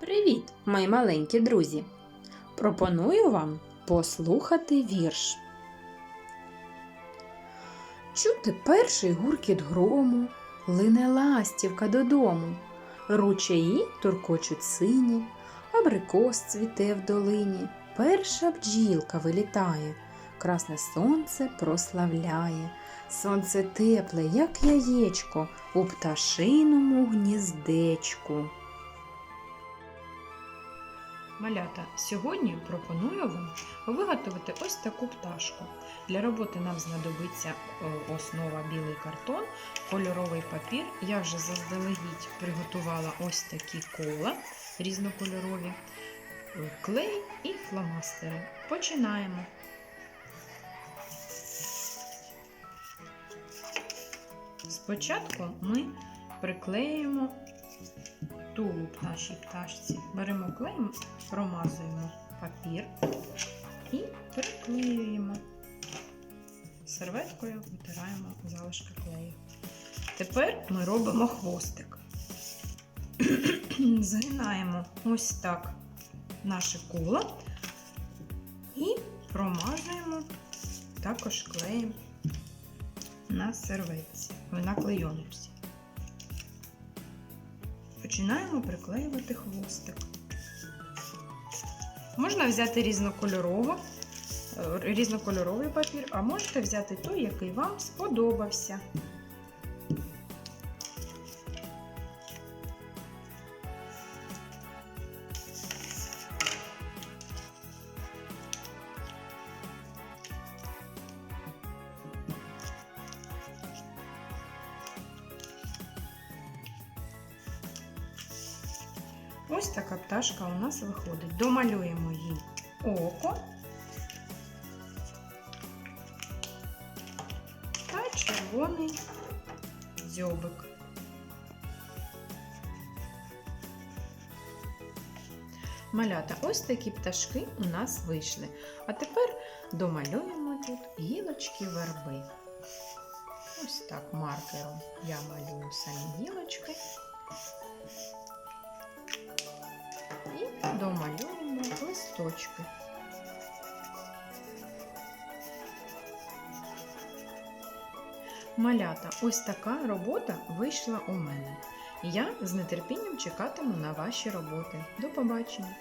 Привіт, мої маленькі друзі! Пропоную вам послухати вірш. Чути перший гуркіт грому, лине ластівка додому, ручаї туркочуть сині, абрикос цвіте в долині, перша бджілка вилітає, красне сонце прославляє, сонце тепле, як яєчко, у пташиному гніздечку. Малята, сьогодні пропоную вам виготовити ось таку пташку. Для роботи нам знадобиться е, основа білий картон, кольоровий папір. Я вже заздалегідь приготувала ось такі кола різнокольорові, е, клей і фломастери. Починаємо. Спочатку ми приклеїмо тулуб нашій пташці. Беремо клей, промазуємо папір і приклеюємо. Серветкою витираємо залишки клею. Тепер ми робимо хвостик. Згинаємо ось так наше коло і промазуємо також клеєм на серветці, на клейоночці. Починаємо приклеювати хвостик. Можна взяти різнокольорову, е, різнокольоровий папір, а можете взяти той, який вам сподобався. Ось така пташка у нас виходить. Домалюємо їй око та червоний дзьобик. Малята, ось такі пташки у нас вийшли. А тепер домалюємо тут гілочки верби. Ось так маркером я малюю самі гілочки. Домалюємо листочки. Малята, ось така робота вийшла у мене. Я з нетерпінням чекатиму на ваші роботи. До побачення!